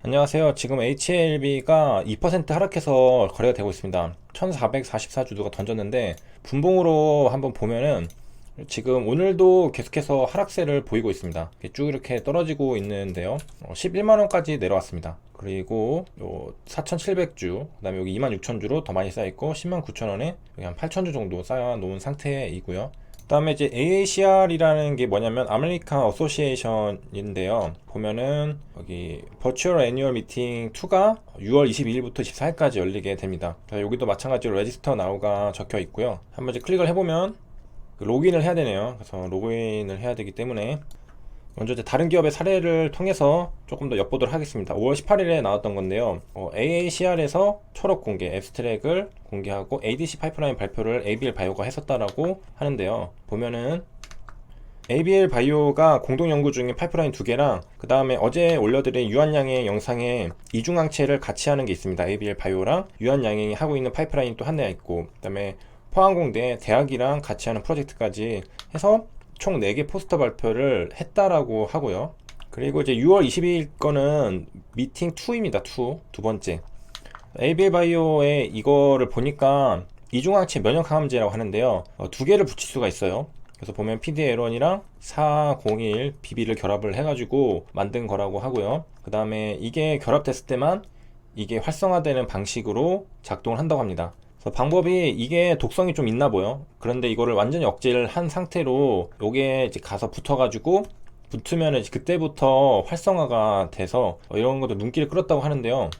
안녕하세요. 지금 HLB가 2% 하락해서 거래가 되고 있습니다. 1444주 누가 던졌는데 분봉으로 한번 보면은 지금 오늘도 계속해서 하락세를 보이고 있습니다. 쭉 이렇게 떨어지고 있는데요. 11만원까지 내려왔습니다. 그리고 요 4,700주, 그 다음에 여기 26,000주로 더 많이 쌓여있고 10만 9천원에 여기 한 8,000주 정도 쌓여놓은 상태이고요. 그다음에 이제 AACR이라는 게 뭐냐면 아메리칸 어소시에이션인데요. 보면은 여기 버추얼 애니얼 미팅 2가 6월 22일부터 24일까지 열리게 됩니다. 여기도 마찬가지로 레지스터 나우가 적혀 있고요. 한번 이제 클릭을 해보면 그 로그인을 해야 되네요. 그래서 로그인을 해야 되기 때문에 먼저 이제 다른 기업의 사례를 통해서 조금 더 엿보도록 하겠습니다. 5월 18일에 나왔던 건데요. 어, AACR에서 초록 공개, 앱스트랙을 공개하고 ADC 파이프라인 발표를 ABL 바이오가 했었다라고 하는데요. 보면은 ABL 바이오가 공동 연구 중인 파이프라인 두 개랑 그 다음에 어제 올려드린 유한양의 영상에 이중항체를 같이 하는 게 있습니다. ABL 바이오랑 유한양이 하고 있는 파이프라인 또한 대가 있고 그 다음에 포항공대 대학이랑 같이 하는 프로젝트까지 해서 총 4개 포스터 발표를 했다라고 하고요. 그리고 이제 6월 22일 거는 미팅 2입니다. 2. 두 번째. ABL 바이오의 이거를 보니까 이중항체 면역 항암제라고 하는데요. 어, 두 개를 붙일 수가 있어요. 그래서 보면 PD-L1이랑 401 BB를 결합을 해가지고 만든 거라고 하고요. 그 다음에 이게 결합됐을 때만 이게 활성화되는 방식으로 작동을 한다고 합니다. 그래서 방법이 이게 독성이 좀 있나 보여. 그런데 이거를 완전히 억제를 한 상태로 요게 이제 가서 붙어가지고 붙으면 그때부터 활성화가 돼서 어, 이런 것도 눈길을 끌었다고 하는데요.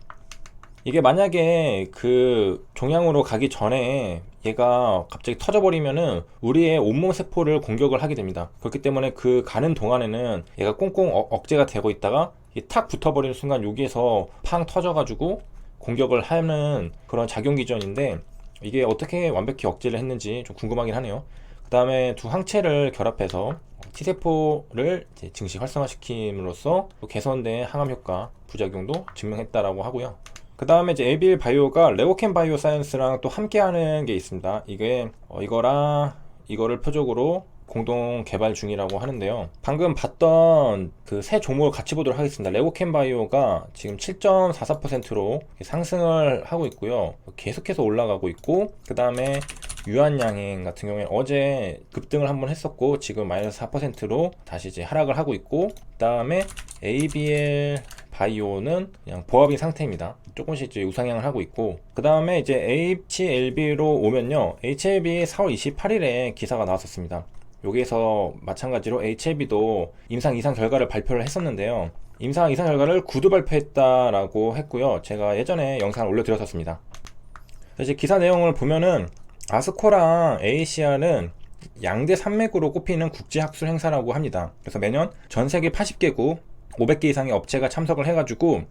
이게 만약에 그 종양으로 가기 전에 얘가 갑자기 터져버리면은 우리의 온몸 세포를 공격을 하게 됩니다. 그렇기 때문에 그 가는 동안에는 얘가 꽁꽁 어- 억제가 되고 있다가 탁 붙어버리는 순간 여기에서 팡 터져가지고 공격을 하는 그런 작용 기전인데 이게 어떻게 완벽히 억제를 했는지 좀 궁금하긴 하네요. 그 다음에 두 항체를 결합해서 T세포를 증시 활성화시킴으로써 또 개선된 항암 효과 부작용도 증명했다라고 하고요. 그 다음에 이제 에빌 바이오가 레오켄 바이오 사이언스랑 또 함께 하는 게 있습니다. 이게 어, 이거랑 이거를 표적으로 공동 개발 중이라고 하는데요. 방금 봤던 그 세 종목을 같이 보도록 하겠습니다. 레오켄 바이오가 지금 7.44%로 상승을 하고 있고요. 계속해서 올라가고 있고, 그 다음에 유한양행 같은 경우에 어제 급등을 한번 했었고, 지금 마이너스 4%로 다시 이제 하락을 하고 있고, 그 다음에 ABL 바이오는 그냥 보합인 상태입니다. 조금씩 이제 우상향을 하고 있고, 그 다음에 이제 HLB로 오면요. HLB 4월 28일에 기사가 나왔었습니다. 여기에서 마찬가지로 HLB도 임상 이상 결과를 발표를 했었는데요. 임상 이상 결과를 구두 발표했다라고 했고요. 제가 예전에 영상을 올려드렸었습니다. 이제 기사 내용을 보면은 아스코랑 ACR은 양대 산맥으로 꼽히는 국제 학술 행사라고 합니다. 그래서 매년 전 세계 80개국 500개 이상의 업체가 참석을 해가지고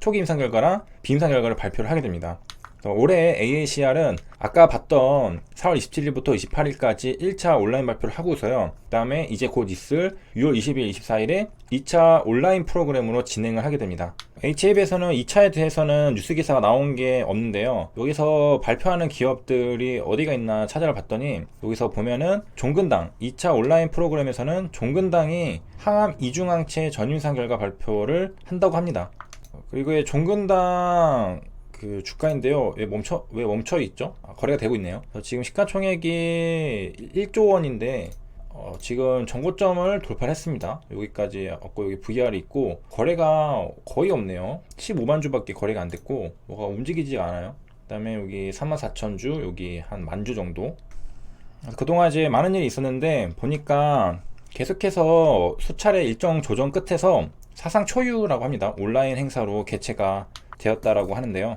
초기 임상 결과랑 비임상 결과를 발표를 하게 됩니다. 그래서 올해 AACR은 아까 봤던 4월 27일부터 28일까지 1차 온라인 발표를 하고서요. 그 다음에 이제 곧 있을 6월 20일, 24일에 2차 온라인 프로그램으로 진행을 하게 됩니다. HAB에서는 2차에 대해서는 뉴스 기사가 나온 게 없는데요. 여기서 발표하는 기업들이 어디가 있나 찾아봤더니 여기서 보면은 종근당 2차 온라인 프로그램에서는 종근당이 항암 이중항체 전임상 결과 발표를 한다고 합니다. 그리고 이 종근당 그 주가인데요. 왜 멈춰 왜 멈춰 있죠? 아, 거래가 되고 있네요. 지금 시가총액이 1조 원인데 어, 지금 정고점을 돌파했습니다. 여기까지 없고 여기 VR이 있고 거래가 거의 없네요. 15만 주밖에 거래가 안 됐고 뭐가 움직이지 않아요. 그다음에 여기 34,000주, 여기 한 만 주 정도. 그동안 이제 많은 일이 있었는데 보니까 계속해서 수차례 일정 조정 끝에서 사상 초유라고 합니다. 온라인 행사로 개최가 되었다라고 하는데요.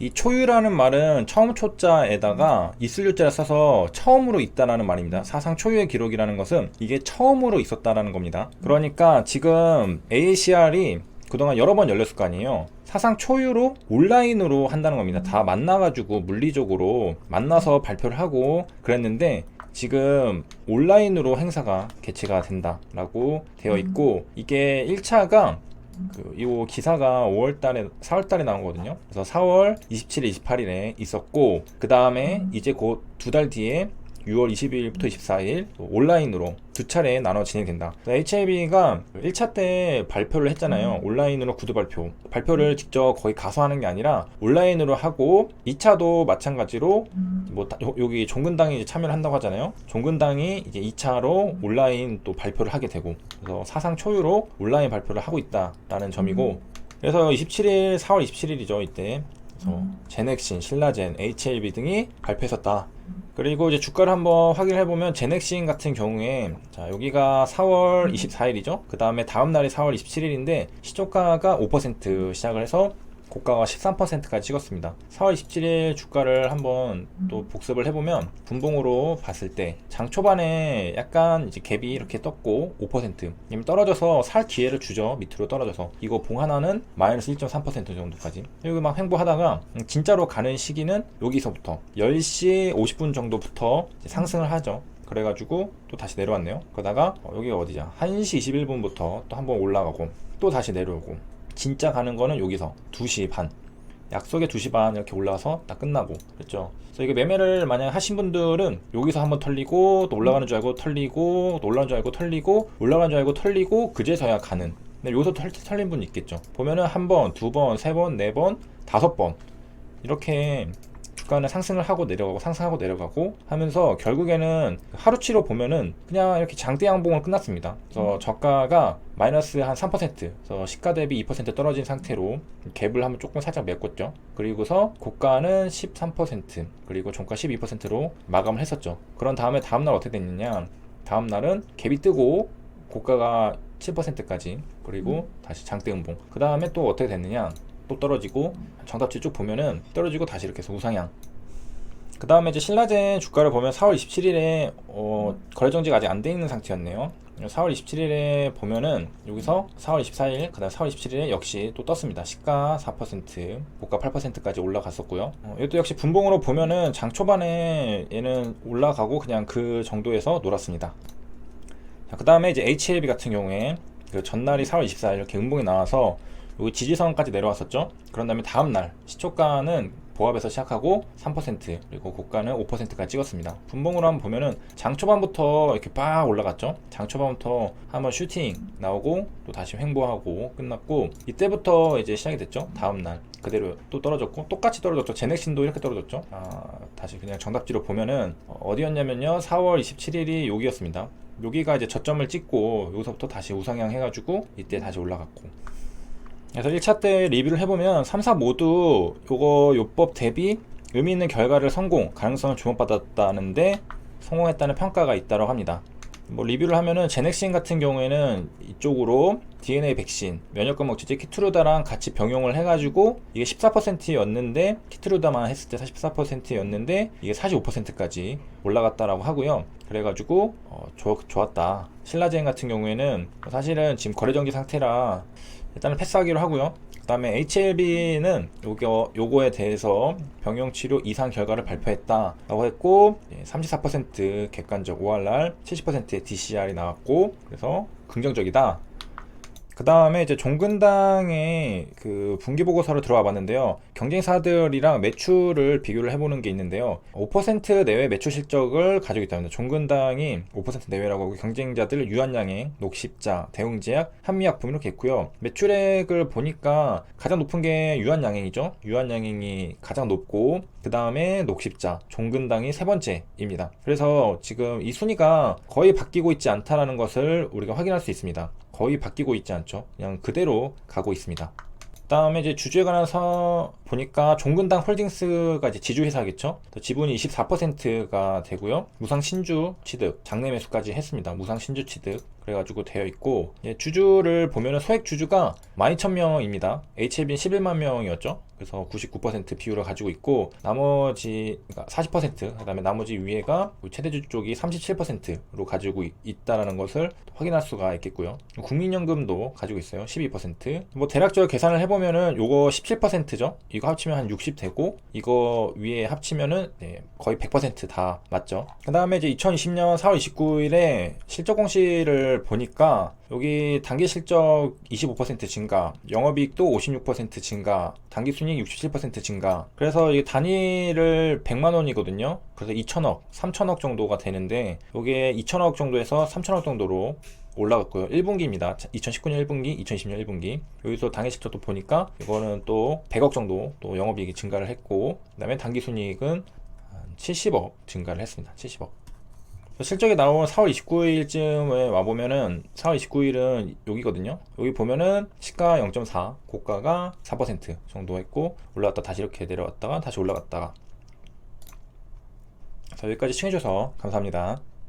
이 초유라는 말은 처음 초자에다가 있을 유자를 써서 처음으로 있다라는 말입니다. 사상 초유의 기록이라는 것은 이게 처음으로 있었다라는 겁니다. 그러니까 지금 AACR이 그동안 여러 번 열렸을 거 아니에요. 사상 초유로 온라인으로 한다는 겁니다. 다 만나가지고 물리적으로 만나서 발표를 하고 그랬는데 지금 온라인으로 행사가 개최가 된다라고 되어 있고 이게 1차가 그, 이 기사가 5월 달에, 4월 달에 나온 거거든요. 그래서 4월 27일, 28일에 있었고, 그 다음에 이제 곧 두 달 뒤에 6월 22일부터 24일 온라인으로 두 차례 나눠 진행된다. HLB가 1차 때 발표를 했잖아요. 온라인으로 구두 발표. 발표를 직접 거의 가서 하는 게 아니라 온라인으로 하고 2차도 마찬가지로 뭐 다- 요- 여기 종근당이 참여를 한다고 하잖아요. 종근당이 이제 2차로 온라인 또 발표를 하게 되고 그래서 사상 초유로 온라인 발표를 하고 있다라는 점이고 그래서 27일 4월 27일이죠 이때 그래서 제넥신, 신라젠, HLB 등이 발표했었다. 그리고 이제 주가를 한번 확인해 보면 제넥신 같은 경우에 자 여기가 4월 24일이죠. 그 다음에 다음 날이 4월 27일인데 시초가가 5% 시작을 해서 고가가 13%까지 찍었습니다. 4월 27일 주가를 한번 또 복습을 해보면 분봉으로 봤을 때 장 초반에 약간 이제 갭이 이렇게 떴고 5% 이미 떨어져서 살 기회를 주죠. 밑으로 떨어져서 이거 봉 하나는 마이너스 1.3% 정도까지 여기 막 횡보하다가 음, 진짜로 가는 시기는 여기서부터 10시 50분 정도부터 상승을 하죠. 그래가지고 또 다시 내려왔네요. 그러다가 어, 여기가 어디냐? 1시 21분부터 또 한번 올라가고 또 다시 내려오고 진짜 가는 거는 여기서 2시 반. 약속의 2시 반 이렇게 올라와서 딱 끝나고. 그랬죠? 그래서 이게 매매를 만약 하신 분들은 여기서 한번 털리고 또 올라가는 줄 알고 털리고 또 올라가는 줄 알고 털리고 올라가는 줄 알고 털리고 그제서야 가는. 근데 여기서 털, 털린 분 있겠죠? 보면은 한 번, 두 번, 세 번, 네 번, 다섯 번. 이렇게 주가는 상승을 하고 내려가고 상승하고 내려가고 하면서 결국에는 하루치로 보면은 그냥 이렇게 장대 양봉을 끝났습니다. 그래서 저가가 마이너스 한 3% 그래서 시가 대비 2% 떨어진 상태로 갭을 한번 조금 살짝 메꿨죠. 그리고서 고가는 13% 그리고 종가 12%로 마감을 했었죠. 그런 다음에 다음날 어떻게 됐느냐 다음 날은 갭이 뜨고 고가가 7%까지 그리고 다시 장대 음봉 그 다음에 또 어떻게 됐느냐 또 떨어지고 정답지 쭉 보면은 떨어지고 다시 이렇게 해서 우상향. 그 다음에 이제 신라젠 주가를 보면 4월 27일에 어, 거래 정지가 아직 안 돼 있는 상태였네요. 4월 27일에 보면은 여기서 4월 24일 그 다음 4월 27일에 역시 또 떴습니다. 시가 4% 고가 8%까지 올라갔었고요. 어, 이것도 역시 분봉으로 보면은 장 초반에 얘는 올라가고 그냥 그 정도에서 놀았습니다. 그 다음에 이제 HLB 같은 경우에 그 전날이 4월 24일 이렇게 음봉이 나와서 여기 지지선까지 내려왔었죠. 그런 다음에 다음 날 시초가는 보합에서 시작하고 3% 그리고 고가는 5%까지 찍었습니다. 분봉으로 한번 보면은 장 초반부터 이렇게 빡 올라갔죠. 장 초반부터 한번 슈팅 나오고 또 다시 횡보하고 끝났고 이때부터 이제 시작이 됐죠. 다음 날 그대로 또 떨어졌고 똑같이 떨어졌죠. 제넥신도 이렇게 떨어졌죠. 아, 다시 그냥 정답지로 보면은 어, 어디였냐면요. 4월 27일이 여기였습니다. 여기가 이제 저점을 찍고 여기서부터 다시 우상향 해가지고 이때 다시 올라갔고 그래서 1차 때 리뷰를 해보면 3, 4 모두 요거 요법 대비 의미 있는 결과를 성공 가능성을 주목받았다는데 성공했다는 평가가 있다고 합니다. 뭐 리뷰를 하면은 제넥신 같은 경우에는 이쪽으로 DNA 백신, 면역권 먹지제 키트루다랑 같이 병용을 해가지고 이게 14%였는데 키트루다만 했을 때 44%였는데 이게 45%까지 올라갔다라고 하고요. 그래가지고 어, 좋, 좋았다. 신라젠 같은 경우에는 사실은 지금 거래정지 상태라 일단은 패스하기로 하고요. 그다음에 HLB는 요거 요거에 대해서 병용 치료 이상 결과를 발표했다라고 했고 34% 객관적 ORR, 70%의 DCR이 나왔고 그래서 긍정적이다. 그 다음에 이제 종근당의 그 분기 보고서를 들어와 봤는데요. 경쟁사들이랑 매출을 비교를 해보는 게 있는데요. 5% 내외 매출 실적을 가지고 있답니다. 종근당이 5% 내외라고 하고 경쟁자들 유한양행, 녹십자, 대웅제약, 한미약품 이렇게 있고요. 매출액을 보니까 가장 높은 게 유한양행이죠. 유한양행이 가장 높고 그 다음에 녹십자, 종근당이 세 번째입니다. 그래서 지금 이 순위가 거의 바뀌고 있지 않다라는 것을 우리가 확인할 수 있습니다. 거의 바뀌고 있지 않죠. 그냥 그대로 가고 있습니다. 다음에 이제 주주에 관해서 보니까 종근당 홀딩스가 이제 지주회사겠죠. 지분이 24%가 되고요. 무상 신주 취득, 장내 매수까지 했습니다. 무상 신주 취득. 그래가지고 되어 있고 예, 주주를 보면은 소액 주주가 12,000명입니다. HLB는 11만 명이었죠. 그래서 99% 비율을 가지고 있고 나머지 그러니까 40% 그다음에 나머지 위에가 최대 주주 쪽이 37%로 가지고 있, 있다라는 것을 확인할 수가 있겠고요. 국민연금도 가지고 있어요. 12%. 뭐 대략적으로 계산을 해보면은 요거 17%죠. 이거 합치면 한 60 되고 이거 위에 합치면은 네, 거의 100%다 맞죠. 그 다음에 이제 2020년 4월 29일에 실적 공시를 보니까 여기 단기 실적 25% 증가, 영업이익도 56% 증가, 단기 순이익 67% 증가. 그래서 이 단위를 100만 원이거든요. 그래서 2천억, 3천억 정도가 되는데 이게 2천억 정도에서 3천억 정도로 올라갔고요. 1분기입니다. 2019년 1분기, 2020년 1분기. 여기서 당해 실적도 보니까 이거는 또 100억 정도 또 영업이익이 증가를 했고, 그 다음에 단기 순이익은 한 70억 증가를 했습니다. 70억. 실적이 나온 4월 29일쯤에 와보면은 4월 29일은 여기거든요. 여기 보면은 시가 0.4, 고가가 4% 정도 했고 올라갔다 다시 이렇게 내려왔다가 다시 올라갔다가 자 여기까지 시청해주셔서 감사합니다.